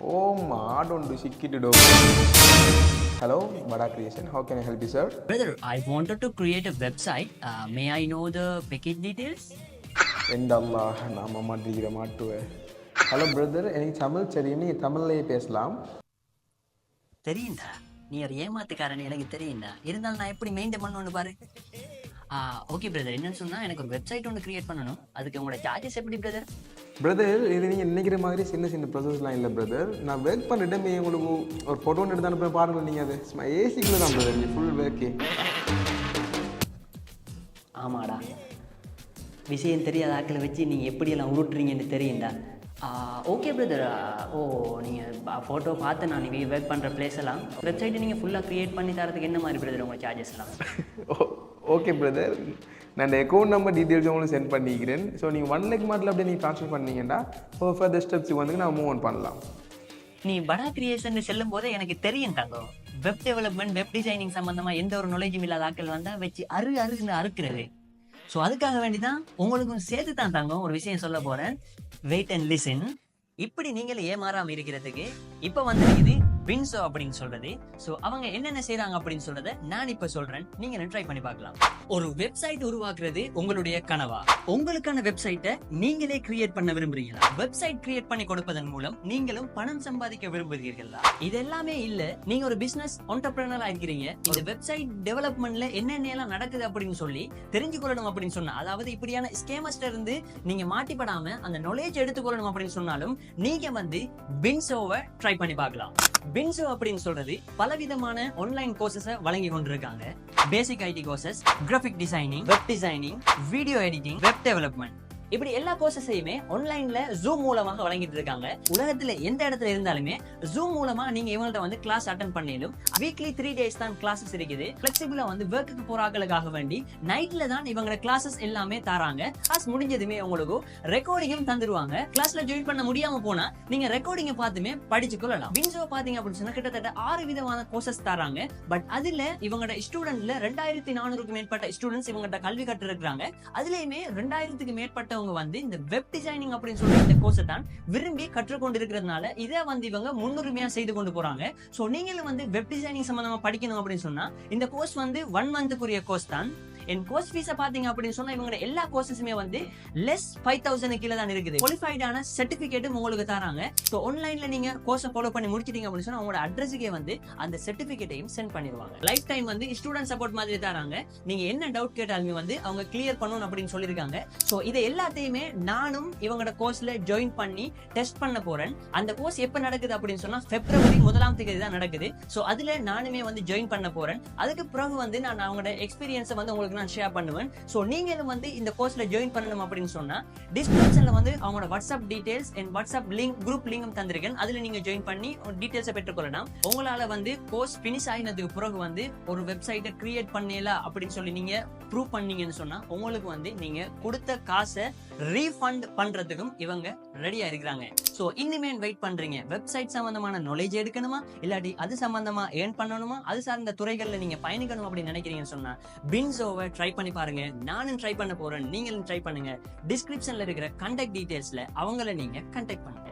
ஓ மாடொண்டு சிக்கிட்டுடோ. Hello Bada creation how can I help you sir Brother, I wanted to create a website. Uh, may I know the package details? நாம மாட்டிக்கிற மாட்டுவேன் hello brother எனக்கு தமிழ் தெரியும் நீங்கள் தமிழ்லேயே பேசலாம். தெரியும்டா. நீ ஒரு ஏமாத்துக்காரன் எனக்கு தெரியும்டா. இருந்தாலும் நான் எப்படி மெயின்டைன் பண்ணணும்னு பாரு. ஓகே பிரதர் என்னன்னு சொன்னா எனக்கு ஒரு வெப்சைட் ஒன்று கிரியேட் பண்ணணும். அதுக்கு உங்களோட சார்ஜஸ் எப்படி பிரதர் பிரதர் இது நீங்கள் நினைக்கிற மாதிரி சின்ன சின்ன ப்ரொசஸ்லாம் இல்லை பிரதர் நான் ஒர்க் பண்ண இடமே உங்களுக்கு ஒரு ஃபோட்டோ எடுத்து அனுப்ப பாருங்க நீங்கள் அது. ஏசிக்குள்ளே தான் பிரதர் நீங்கள் ஃபுல் ஒர்க்கே ஆமாடா. விஷயம் தெரியாத ஆட்களை வச்சு நீங்கள் எப்படியெல்லாம் உருட்டுறீங்கன்னு தெரியும்டா. ஓகே பிரதர் ஓ நீங்கள் ஃபோட்டோ பார்த்து நான் நீங்கள் ஒர்க் பண்ணுற பிளேஸ் எல்லாம் வெப்சைட்டை நீங்கள் ஃபுல்லாக க்ரியேட் பண்ணி தரதுக்கு என்ன மாதிரி பிரதர் உங்கள் சார்ஜஸ்லாம் ஓகே பிரதர் நான் இந்த அக்கௌண்ட் நம்பர் டீட்டெயில்ஸ் உங்களுக்கு சென்ட் பண்ணிக்கிறேன். ஸோ நீங்கள் ஒன் லேக் மாட்டில் அப்படியே நீங்கள் ட்ரான்ஸ்ஃபர் பண்ணீங்கன்னா இப்போ ஃபர்தர் ஸ்டெப்ஸுக்கு வந்து நான் மூவ் ஆன் பண்ணலாம். நீ படா கிரியேஷன் செல்லும் போது எனக்கு தெரியும் தங்கம். வெப் டெவலப்மெண்ட் வெப் டிசைனிங் சம்மந்தமாக எந்த ஒரு நாலேஜும் இல்லாத ஆட்கள் வந்தால் வச்சு அரு அருன்னு அறுக்கிறது. ஸோ அதுக்காக வேண்டிதான் உங்களுக்கும் சேர்த்து தான் தங்கம் ஒரு விஷயம் சொல்ல போகிறேன் வெயிட் அண்ட் லிசன் இப்படி நீங்களே ஏமாறாமல் இருக்கிறதுக்கு இப்போ வந்து வின்சோ அப்படின்னு சொல்றது. ஸோ அவங்க என்னென்ன செய்யறாங்க அப்படின்னு சொல்றத நான் இப்ப சொல்றேன். நீங்க ட்ரை பண்ணி பார்க்கலாம். ஒரு வெப்சைட் உருவாக்குறது உங்களுடைய கனவா? உங்களுக்கான வெப்சைட்டை நீங்களே கிரியேட் பண்ண விரும்புறீங்களா? வெப்சைட் கிரியேட் பண்ணி கொடுப்பதன் மூலம் நீங்களும் பணம் சம்பாதிக்க விரும்புகிறீர்களா? இது எல்லாமே இல்ல. நீங்க ஒரு பிசினஸ் ஆண்டர்பிரினர் இருக்கிறீங்க. இந்த வெப்சைட் டெவலப்மெண்ட்ல என்னென்ன எல்லாம் நடக்குது அப்படின்னு சொல்லி தெரிஞ்சுக்கொள்ளணும் அப்படின்னு சொன்னா அதாவது இப்படியான ஸ்கேமஸ்ட இருந்து நீங்க மாட்டிப்படாம அந்த நாலேஜ் எடுத்துக்கொள்ளணும் அப்படின்னு சொன்னாலும் நீங்க வந்து பின்சோவை ட்ரை பண்ணி பார்க்கலாம். பின்சு அப்படின்னு சொல்றது பலவிதமான ஆன்லைன் கோர்சஸை வழங்கி கொண்டிருக்காங்க. Basic IT courses graphic designing web designing video editing web development இப்படி எல்லா கோர்சஸையுமே ஆன்லைன்ல ஜூம் மூலமாக வழங்கிட்டு இருக்காங்க. உலகத்துல எந்த இடத்துல இருந்தாலுமே ஜூம் மூலமா நீங்க இவங்கள்ட்ட வந்து கிளாஸ் அட்டன் பண்ணிடும் வீக்லி த்ரீ டேஸ் தான் கிளாஸஸ் இருக்குது. பிளெக்சிபிளா வந்து ஒர்க்குக்கு போறாங்களுக்காக வேண்டி நைட்ல தான் இவங்களோட கிளாஸஸ் எல்லாமே தராங்க. கிளாஸ் முடிஞ்சதுமே உங்களுக்கு ரெக்கார்டிங்கும் தந்துருவாங்க. கிளாஸ்ல ஜாயின் பண்ண முடியாம போனா நீங்க ரெக்கார்டிங்க பார்த்துமே படிச்சு கொள்ளலாம். வின்சோ பாத்தீங்க அப்படின்னு சொன்னா கிட்டத்தட்ட ஆறு விதமான கோர்சஸ் தராங்க. பட் அதுல இவங்களோட ஸ்டூடெண்ட்ல ரெண்டாயிரத்தி நானூறுக்கு மேற்பட்ட ஸ்டூடெண்ட்ஸ் இவங்ககிட்ட கல்வி கற்று இருக்காங்க அதுலயுமே ரெண்டாயிரத்துக்கு மேற்பட்ட இருக்கிறவங்க வந்து இந்த வெப் டிசைனிங் அப்படின்னு சொல்ற இந்த கோர்ஸை தான் விரும்பி கற்றுக்கொண்டு இருக்கிறதுனால இதை வந்து இவங்க முன்னுரிமையா செய்து கொண்டு போறாங்க. சோ நீங்களும் வந்து வெப் டிசைனிங் சம்பந்தமா படிக்கணும் அப்படின்னு சொன்னா இந்த கோர்ஸ் வந்து ஒன் மந்த்துக்குரிய கோர்ஸ் தான். என் கோர்ஸ் ஃபீஸை பாத்தீங்க அப்படின்னு சொன்னா இவங்க எல்லா கோர்சஸுமே வந்து லெஸ் ஃபைவ் தௌசண்ட் கீழே தான் இருக்குது. குவாலிஃபைடான சர்டிபிகேட்டும் உங்களுக்கு தராங்க. ஸோ ஆன்லைன்ல நீங்க கோர்ஸை ஃபாலோ பண்ணி முடிச்சிட்டீங்க அப்படின்னு சொன்னா உங்களோட அட்ரஸுக்கே வந்து அந்த சர்டிபிகேட்டையும் சென்ட் பண்ணிடுவாங்க. லைஃப் டைம் வந்து ஸ்டூடெண்ட் சப்போர்ட் மாதிரி தராங்க. நீங்க என்ன டவுட் கேட்டாலுமே வந்து அவங்க கிளியர் பண்ணணும் அப்படின்னு சொல்லியிருக்காங்க. ஸோ இதை எல்லாத்தையுமே நானும் இவங்களோட கோர்ஸ்ல ஜாயின் பண்ணி டெஸ்ட் பண்ண போறேன். அந்த கோர்ஸ் எப்ப நடக்குது அப்படின்னு சொன்னா பிப்ரவரி முதலாம் தேதி தான் நடக்குது. ஸோ அதுல நானுமே வந்து ஜாயின் பண்ண போறேன். அதுக்கு பிறகு வந்து நான் அவங்களோட எக்ஸ்பீரியன்ஸை வந்து உங்களுக்கு நான் ஷேர் பண்ணுவேன். ஸோ நீங்களும் வந்து இந்த கோர்ஸில் ஜாயின் பண்ணணும் அப்படின்னு சொன்னால் டிஸ்கிரிப்ஷனில் வந்து அவங்களோட WhatsApp details and WhatsApp link group லிங்கும் தந்திருக்கேன். அதில் நீங்கள் ஜாயின் பண்ணி டீட்டெயில்ஸை பெற்றுக்கொள்ளலாம். உங்களால் வந்து கோர்ஸ் ஃபினிஷ் ஆகினதுக்கு பிறகு வந்து ஒரு வெப்சைட்டை கிரியேட் பண்ணல அப்படின்னு சொல்லி நீங்கள் ப்ரூவ் பண்ணீங்கன்னு சொன்னால் உங்களுக்கு வந்து நீங்கள் கொடுத்த காசை ரீஃபண்ட் பண்ணுறதுக்கும் இவங்க ரெடியாக இருக்கிறாங்க. ஸோ இனிமேல் வெயிட் பண்றீங்க. வெப்சைட் சம்பந்தமான நாலேஜ் எடுக்கணுமா? இல்லாட்டி அது சம்பந்தமா ஏர்ன் பண்ணணுமா? அது சார்ந்த துறைகளில் நீங்க பயணிக்கணும் அப்படின்னு நினைக்கிறீங்கன்னு சொன்னா பின்சோவை ட்ரை பண்ணி பாருங்க. நானும் ட்ரை பண்ண போறேன். நீங்களும் ட்ரை பண்ணுங்க. டிஸ்கிரிப்ஷன்ல இருக்கிற கண்டக்ட் டீடைல்ஸ்ல அவங்கள நீங்க கண்டக்ட் பண்ணுங்க.